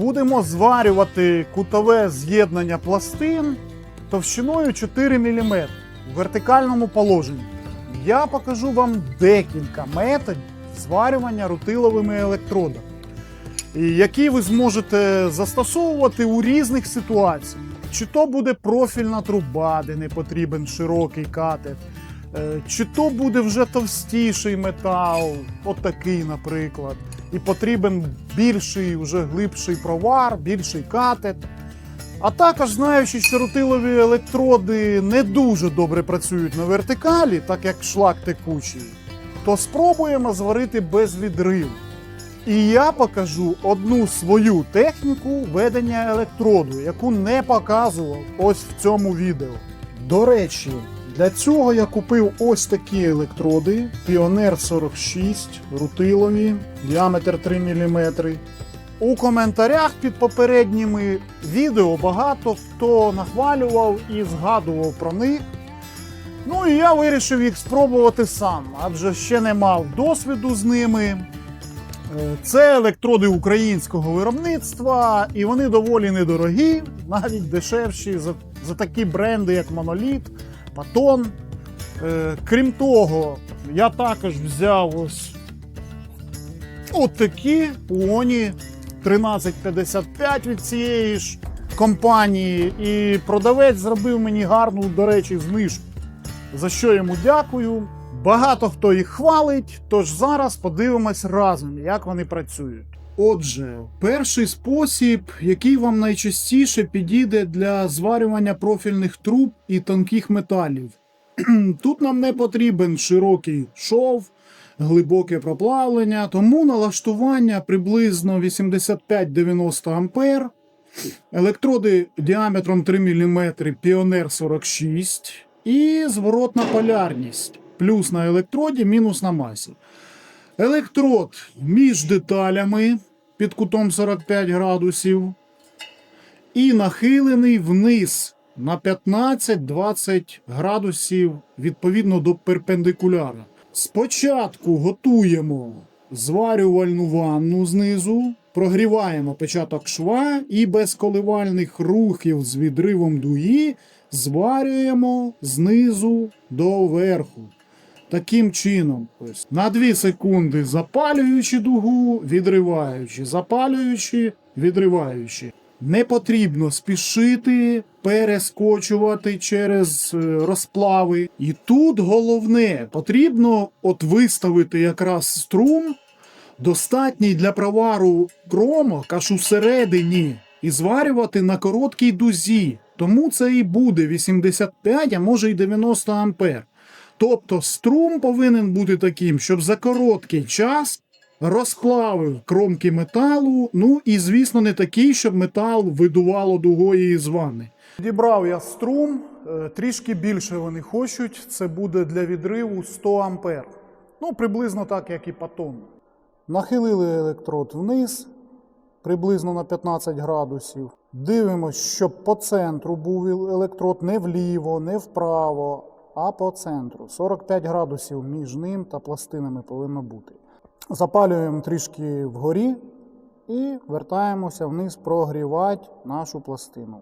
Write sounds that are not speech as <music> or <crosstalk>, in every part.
Будемо зварювати кутове з'єднання пластин товщиною 4 мм в вертикальному положенні. Я покажу вам декілька методів зварювання рутиловими електродами, які ви зможете застосовувати у різних ситуаціях. Чи то буде профільна труба, де не потрібен широкий катет, е, чи то буде вже товстіший метал, отакий, наприклад, і потрібен більший, вже глибший провар, більший катет. А також знаючи, що рутилові електроди не дуже добре працюють на вертикалі, так як шлак текучий, то спробуємо зварити без відриву. І я покажу одну свою техніку ведення електроду, яку не показував ось в цьому відео. До речі, для цього я купив ось такі електроди Pioneer 46 рутилові, діаметр 3 мм. У коментарях під попередніми відео багато хто нахвалював і згадував про них. Ну і я вирішив їх спробувати сам, адже ще не мав досвіду з ними. Е, Це електроди українського виробництва, і вони доволі недорогі, навіть дешевші за, за такі бренди, як Monolith, Patton. Е, Крім того, я також взяв ось от такі Уоні 1355 від цієї ж компанії, і продавець зробив мені гарну, до речі, знижку. За що йому дякую. Багато хто їх хвалить, тож зараз подивимось разом, як вони працюють. Отже, перший спосіб, який вам найчастіше підійде для зварювання профільних труб і тонких металів. <clears throat> Тут нам не потрібен широкий шов, глибоке проплавлення, тому налаштування приблизно 85-90 А. Електроди діаметром 3 мм Pioneer 46 і зворотна полярність. Плюс на електроді, мінус на масі. Електрод між деталями під кутом 45 градусів і нахилений вниз на 15-20 градусів відповідно до перпендикуляра. Спочатку готуємо зварювальну ванну знизу, прогріваємо початок шва і без коливальних рухів з відривом дуги зварюємо знизу до верху. Таким чином, ось на 2 секунди запалюючи дугу, відриваючи, запалюючи, відриваючи. Не потрібно спішити перескочувати через е, розплави. І тут головне, потрібно от виставити якраз струм, достатній для провару кромок аж усередині, і зварювати на короткій дузі. Тому це і буде 85, а може й 90 ампер. Тобто струм повинен бути таким, щоб за короткий час розплавив кромки металу. Ну і, звісно, не такий, щоб метал видувало дугою із ванни. Дібрав я струм, е, трішки більше вони хочуть. Це буде для відриву 100 ампер. Ну, приблизно так, як і патон. Нахилили електрод вниз, приблизно на 15 градусів. Дивимось, щоб по центру був електрод не вліво, не вправо, а по центру. 45 градусів між ним та пластинами повинно бути. Запалюємо трішки вгорі і вертаємося вниз прогрівати нашу пластину.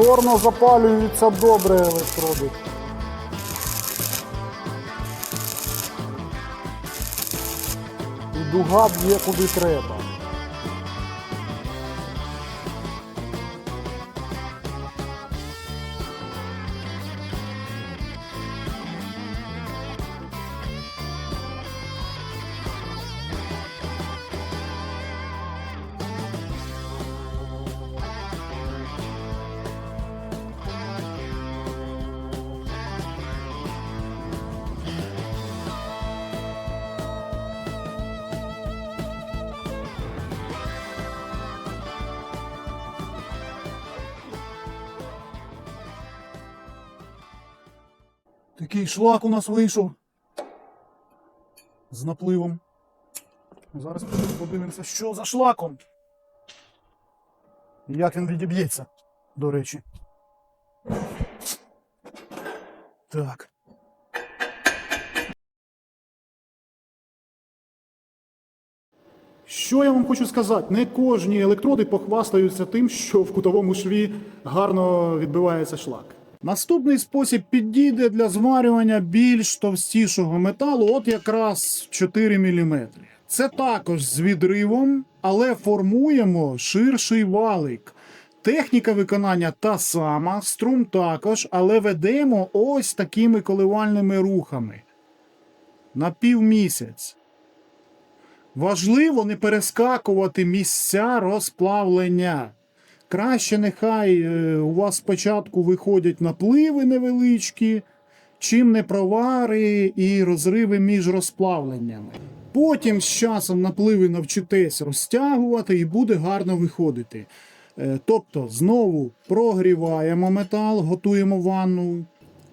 Повторно запалюються добре електроди. І дуга б'є куди треба. Такий шлак у нас вийшов. З напливом. Зараз подивимося, що за шлаком. Як він відіб'ється, до речі. Так. Що я вам хочу сказати? Не кожні електроди похвастаються тим, що в кутовому шві гарно відбивається шлак. Наступний спосіб підійде для зварювання більш товстішого металу, от якраз 4 мм. Це також з відривом, але формуємо ширший валик. Техніка виконання та сама, струм також, але ведемо ось такими коливальними рухами. На півмісяць. Важливо не перескакувати місця розплавлення. Краще нехай е, у вас спочатку виходять напливи невеличкі, чим не провари і розриви між розплавленнями. Потім з часом напливи навчитесь розтягувати і буде гарно виходити. Е, Тобто знову прогріваємо метал, готуємо ванну.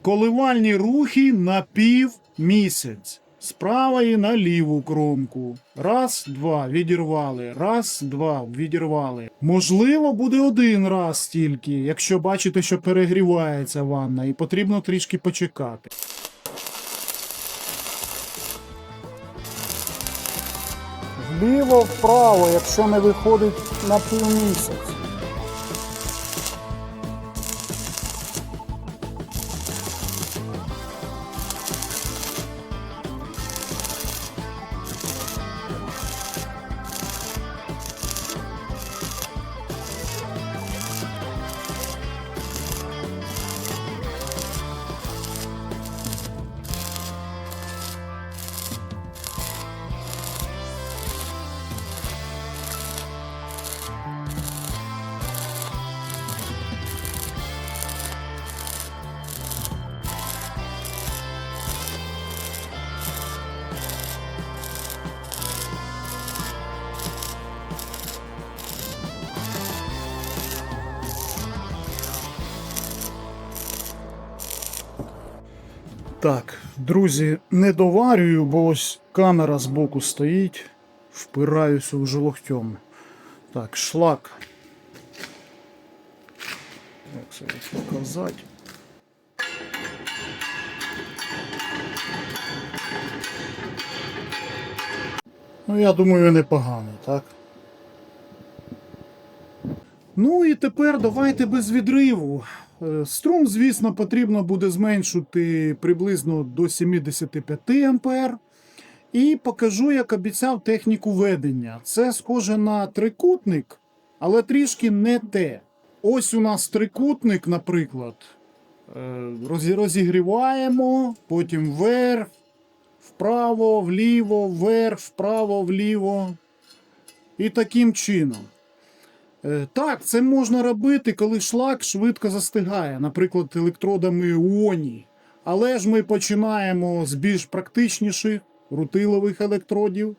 Коливальні рухи на пів місяць. З правої на ліву кромку. Раз, два, відірвали. Раз, два, відірвали. Можливо, буде один раз тільки, якщо бачите, що перегрівається ванна, і потрібно трішки почекати. Вліво, вправо, якщо не виходить на півмісяць. Так, друзі, не доварюю, бо ось камера збоку стоїть, впираюся вже локтем. Так, шлак. Як це показати? Ну, я думаю, непоганий, так? Ну і тепер давайте без відриву. Е, Струм, звісно, потрібно буде зменшити приблизно до 75 ампер. І покажу, як обіцяв, техніку ведення. Це схоже на трикутник, але трішки не те. Ось у нас трикутник, наприклад. Е, Розігріваємо, потім вверх, вправо, вліво, вверх, вправо, вліво. І таким чином. Е, Так, це можна робити, коли шлак швидко застигає, наприклад, електродами УОНІ. Але ж ми починаємо з більш практичніших рутилових електродів,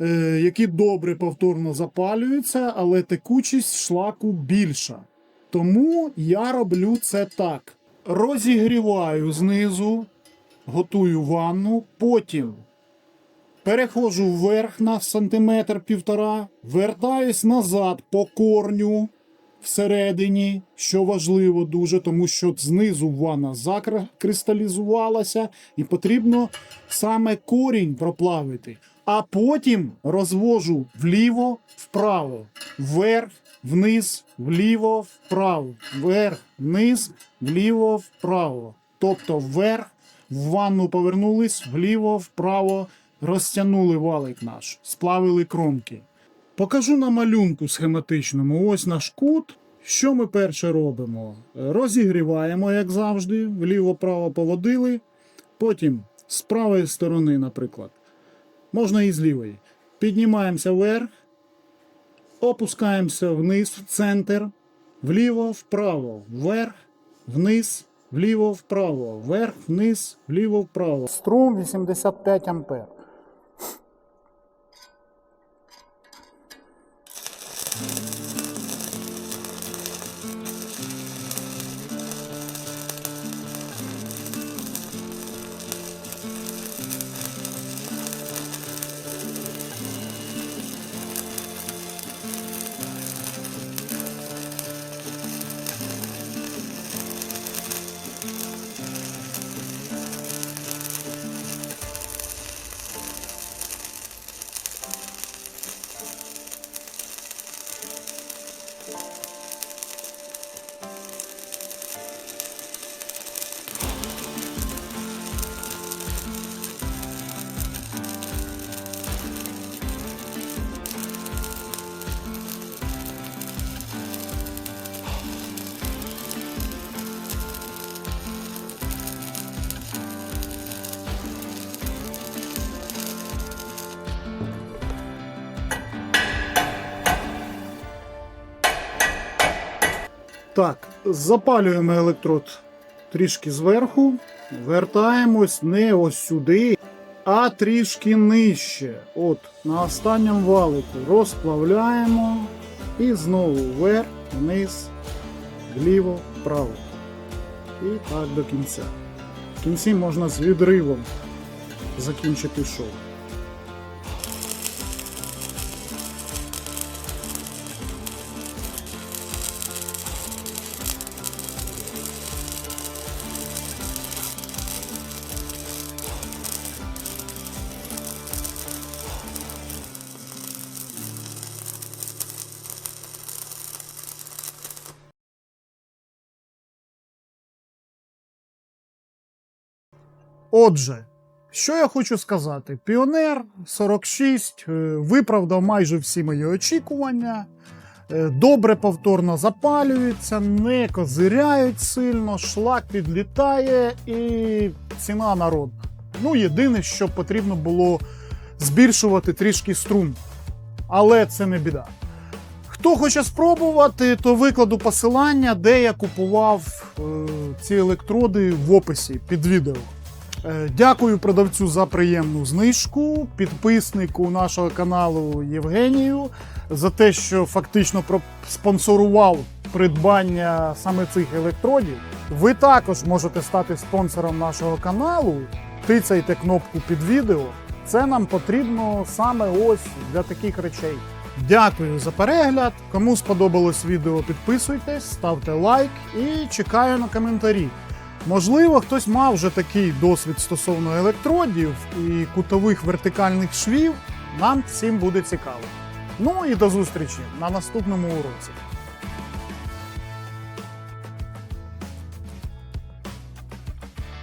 е, які добре повторно запалюються, але текучість шлаку більша. Тому я роблю це так: розігріваю знизу, готую ванну, потім Переходжу вверх на сантиметр півтора, вертаюсь назад по корню всередині, що важливо дуже, тому що знизу ванна закристалізувалася, і потрібно саме корінь проплавити. А потім розвожу вліво, вправо, вверх, вниз, вліво, вправо, вверх, вниз, вліво, вправо. Тобто вверх, в ванну повернулись, вліво, вправо, розтягнули валик наш, сплавили кромки. Покажу на малюнку схематичному. Ось наш кут. Що ми перше робимо? Розігріваємо, як завжди, вліво-право поводили. Потім з правої сторони, наприклад, можна і з лівої. Піднімаємося вверх, опускаємося вниз, в центр, вліво, вправо, вверх, вниз, вліво, вправо, вверх, вниз, вліво, вправо. Струм 85 ампер. Запалюємо електрод трішки зверху, вертаємось не ось сюди, а трішки нижче. От, на останньому валику розплавляємо і знову вверх, вниз, вліво, вправо. І так до кінця. В кінці можна з відривом закінчити шоу. Отже, що я хочу сказати? Піонер 46 е, виправдав майже всі мої очікування. Е, Добре повторно запалюється, не козиряють сильно, шлак підлітає і ціна народна. Ну, єдине, що потрібно було збільшувати трішки струм. Але це не біда. Хто хоче спробувати, то викладу посилання, де я купував е, ці електроди в описі під відео. Е, Дякую продавцю за приємну знижку, підписнику нашого каналу Євгенію за те, що фактично спонсорував придбання саме цих електродів. Ви також можете стати спонсором нашого каналу. Тицяйте кнопку під відео. Це нам потрібно саме ось для таких речей. Дякую за перегляд. Кому сподобалось відео, підписуйтесь, ставте лайк і чекаю на коментарі. Можливо, хтось мав вже такий досвід стосовно електродів і кутових вертикальних швів. Нам всім буде цікаво. Ну і до зустрічі на наступному уроці.